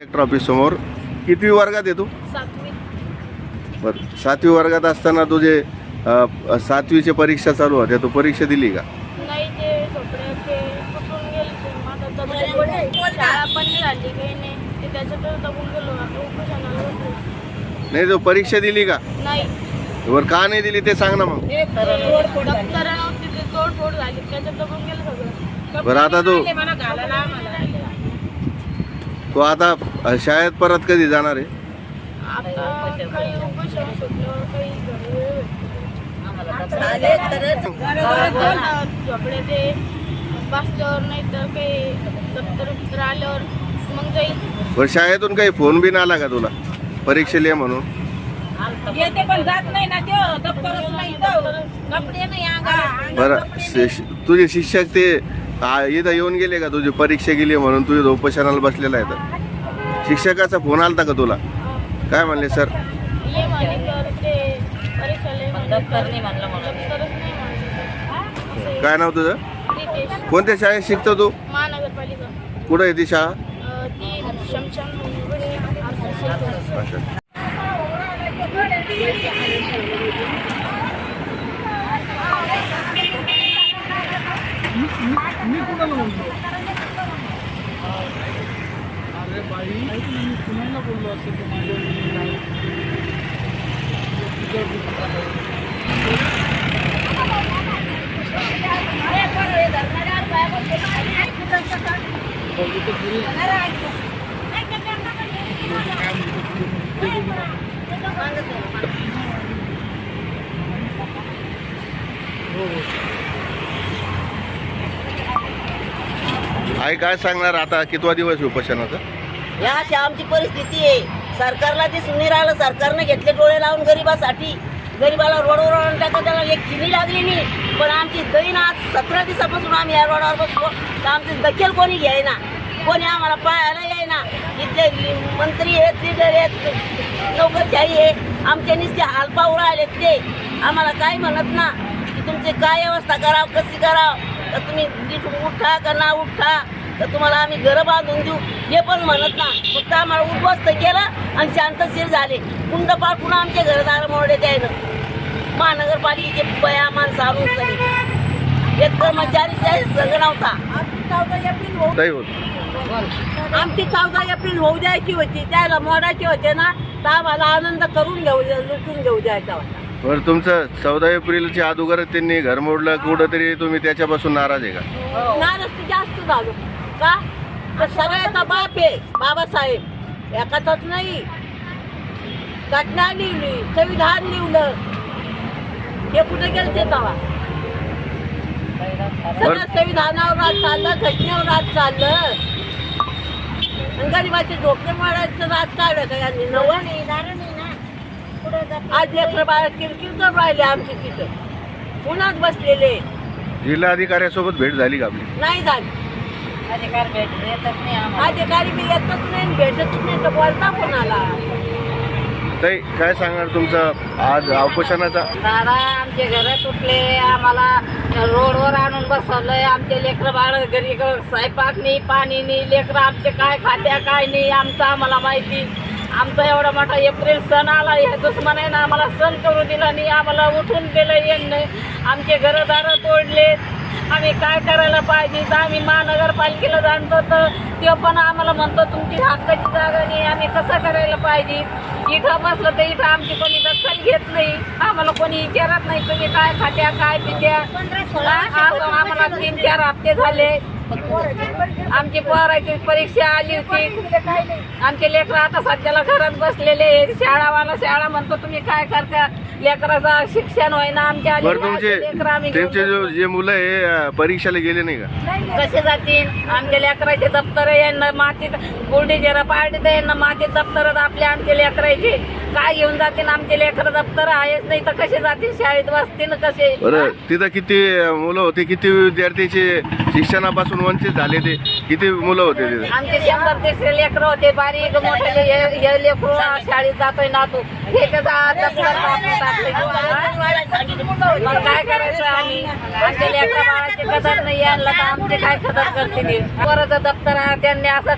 Collector office समोर. कितवी वर्गात आहे तू? सातवी. बरं सातवी वर्गात असताना तुझे सातवीची परीक्षा चालू होत्या तू परीक्षा दिली का? नाही ते परीक्षा दिली का? नाही. बरं का नाही दिली ते सांग ना मग. बरं आता तू तू आता शाळेत परत कधी जाणार आहे. झोपडे ते बसल्यावर नाही तर काही दप्तर बिप्तर आल्यावर मग जाईल. बरं शाळेतून काही फोन बिन आला का तुला? परीक्षेला ये म्हणून. येते पण जात नाही ना त्यो. दप्तरच नाही इथं. कपडे नाही अंगाला. बरं शि- तुझे शिक्षक ते इथं येऊन गेले का तुझी परीक्षा गेली म्हणून तुझ्या उपोषणाला बसलेला आहे तर? शिक्षकाचा फोन आलता का तुला? काय म्हणले सर. काय नाव तुझं? रितेश. कोणत्या शाळेत शिकतो तू? कुठं आहे ती शाळा? अरे बाई मी कुणाला बोललो असेल की माझ्या मुलीला बघितलं तरी काय म्हणतो हो हो आई काय सांगणार आता? कितवा दिवस उपोषणाचा? या अशी आमची परिस्थिती आहे. सरकारला ते सुनी राहिलं. सरकारने घेतले डोळे लावून गरिबासाठी. गरिबाला रोडवर आणून टाकत त्याला एक चिनी लागली नाही. पण आमची दैन आज सतरा दिवसापासून आम्ही या रोडावर बसलो. तर आमची दखल कोणी घ्यायना? कोणी आम्हाला पाहायला येईना? इथले मंत्री आहेत लिडर आहेत नोकरशाही आहे आमच्या नुसते हालपाव राहिले ते. आम्हाला काय म्हणत ना की तुमची काय व्यवस्था करावं कशी करावं? तर तुम्ही तिथून उठा का ना उठा? तर तुम्हाला आम्ही घरं बांधून देऊ. हे पण म्हणत ना फक्त आम्हाला उद्ध्वस्त केलं आणि शांतशीर झाले. कुंड पाठवून आमचे घरदार मोडे त्यानं महानगरपालिकेचे बया माणसं आणून तरी एक कर्मचारी सगळं नव्हता. आमची चौदा एप्रिल होऊ द्यायची होती. त्याला मोडायची होते ना तर आम्हाला आनंद करून घेऊ द्या- लुटून घेऊ द्यायचा होता. बरं तुमचं चौदा एप्रिलच्या अगोदर त्यांनी घर मोडलं कुठंतरी तुम्ही त्याच्यापासून नाराज आहे का? नाराज तर जास्त झालो. का? तर सगळ्याचा बाप आहे बाबासाहेब. एकाचाच नाही. घटना लिहिली संविधान लिहिलं. हे कुठे गेलं ते तवा सगळं संविधानावर राज चाललं घटनेवर राज चाललं. आणि गरिबाचे डोके मारायचं राज काढलं का यांनी? नवं? आज लेकर बाळा किरकिर करून राहिले आमची तिथं. पुण्यात बसलेले. जिल्हा अधिकाऱ्यासोबत भेट झाली का आपली? नाही झाली. अधिकारी मी येतच नाही आणि भेटतच नाही तर बोलता कोणाला? ताई काय सांगणार तुमचं? आज उपोषणाचा दादा आमचे घर तुटले. आम्हाला रोडवर आणून बसवलंय. आमचे लेकरं बाळ घरी स्वयंपाक नाही पाणी नाही. लेकरं आमचे काय खात्या काय नाही आमचं आम्हाला माहिती. आमचा एवढा मोठा एप्रिल सण आला या दुश्मनाने आम्हाला सण करू दिला आणि आम्हाला उठून दिलं येणं आमचे घरदार तोडले. आम्ही काय करायला पाहिजे? तर आम्ही महानगरपालिकेला जाणतो तर ते पण आम्हाला म्हणतो तुमची हक्काची जागा नाही. आम्ही कसं करायला पाहिजे? इथं बसलं तर इथं आमची कोणी दखल घेत नाही. आम्हाला कोणी विचारत नाही तुम्ही काय खात्या काय पित्या? आम्हाला तीन चार हप्ते झाले. आमची पोराची परीक्षा आली होती. आमचे लेकर आता सध्याला घरात बसलेले आहेत. शाळावाला शाळा म्हणतो तुम्ही काय करता? लेकराचं शिक्षण होईना. आमच्या बरं तुमचे लेकरं त्यांचे जो जे मुलं अं, परीक्षेला गेले नाही का? कसे जातील? आमच्या लेकराचे दप्तर यांना मातीत बोर्डी जरा पाडते यांना मातीत दप्तर आपले आमचे लेकराचे काय घेऊन जातील आमचे लेकर दप्तर आहेच नाही तर कसे जातील? शाळेत बसतील कसे? बरं तिथं किती मुलं होते? किती विद्यार्थीचे शिक्षणापासून वंचित झाले ते? किती मुलं होते तिथे? आमचे शंभर दीडशे लेकर होते बारीक मोठे हे- हे लेकरू शाळेत जातोय नातू हे त्याचा दप्तर टाकून टाकले मग काय करायचं आम्ही? आमच्या लेकरा बाळाची कदर नाही आणलं तर आमचे काय कदर करतील पोराचं दप्तर आहे, त्यांनी असं